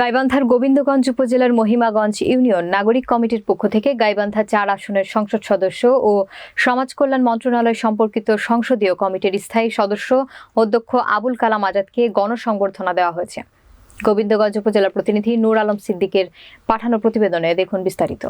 গাইবান্ধার গোবিন্দগঞ্জ উপজেলার মহিমাগঞ্জ ইউনিয়ন নাগরিক কমিটির পক্ষ থেকে গাইবান্ধা চার আসনের সংসদ সদস্য ও সমাজ কল্যাণ মন্ত্রণালয় সম্পর্কিত সংসদীয় কমিটির স্থায়ী সদস্য অধ্যক্ষ আবুল কালাম আজাদকে গণসংবর্ধনা দেওয়া হয়েছে। গোবিন্দগঞ্জ উপজেলা প্রতিনিধি নূর আলম সিদ্দিকের পাঠানো প্রতিবেদনে দেখুন বিস্তারিত।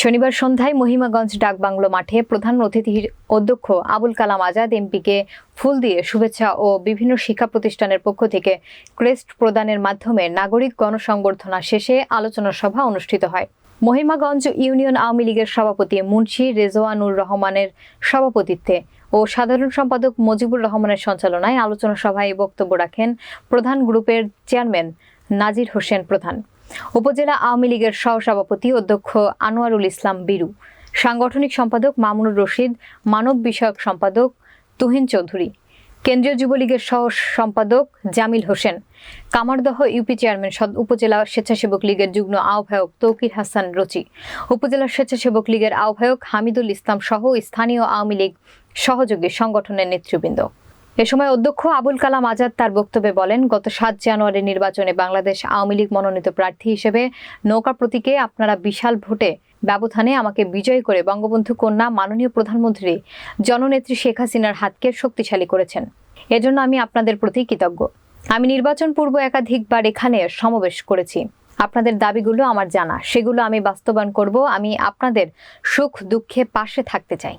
শনিবার সন্ধ্যায় মহিমাগঞ্জ ডাকবাংলো মাঠে প্রধান অতিথির অধ্যক্ষ আবুল কালাম আজাদ এমপিকে ফুল দিয়ে শুভেচ্ছা ও বিভিন্ন শিক্ষা প্রতিষ্ঠানের পক্ষ থেকে ক্রেস্ট প্রদানের মাধ্যমে নাগরিক গণসংবর্ধনা শেষে আলোচনা সভা অনুষ্ঠিত হয়। মহিমাগঞ্জ ইউনিয়ন আওয়ামী লীগের সভাপতি মুন্সি রেজওয়ানুর রহমানের সভাপতিত্বে ও সাধারণ সম্পাদক মজিবুর রহমানের সঞ্চালনায় আলোচনা সভায় বক্তব্য রাখেন প্রধান গ্রুপের চেয়ারম্যান নাজির হোসেন প্রধান। উপজেলা আওয়ামী লীগের সহসভাপতি অধ্যক্ষ আনোয়ারুল ইসলাম বিরু, সাংগঠনিক সম্পাদক মামুনুর রশিদ, মানব বিষয়ক সম্পাদক তুহিন চৌধুরী, কেন্দ্রীয় যুবলীগের সহ সম্পাদক জামিল হোসেন, কামারদহ ইউপি চেয়ারম্যান সদ উপজেলা স্বেচ্ছাসেবক লীগের যুগ্ম আহ্বায়ক তৌকির হাসান রচি, উপজেলা স্বেচ্ছাসেবক লীগের আহ্বায়ক হামিদুল ইসলাম সহ স্থানীয় আওয়ামী লীগ সহযোগী সংগঠনের নেতৃবৃন্দ। এ সময় অধ্যক্ষ আবুল কালাম আজাদ তার বক্তব্যে বলেন, গত সাত জানুয়ারি নির্বাচনে বাংলাদেশ আওয়ামী লীগ মনোনীত প্রার্থী হিসেবে নৌকা প্রতীকে আপনারা বিশাল ভোটে ব্যবধানে আমাকে বিজয় করে বঙ্গবন্ধু কন্যা মাননীয় প্রধানমন্ত্রী জননেত্রী শেখ হাসিনার হাতকে শক্তিশালী করেছেন। এজন্য আমি আপনাদের প্রতি কৃতজ্ঞ। আমি নির্বাচন পূর্ব একাধিকবার এখানে সমাবেশ করেছি। আপনাদের দাবিগুলো আমার জানা, সেগুলো আমি বাস্তবায়ন করব। আমি আপনাদের সুখ দুঃখে পাশে থাকতে চাই।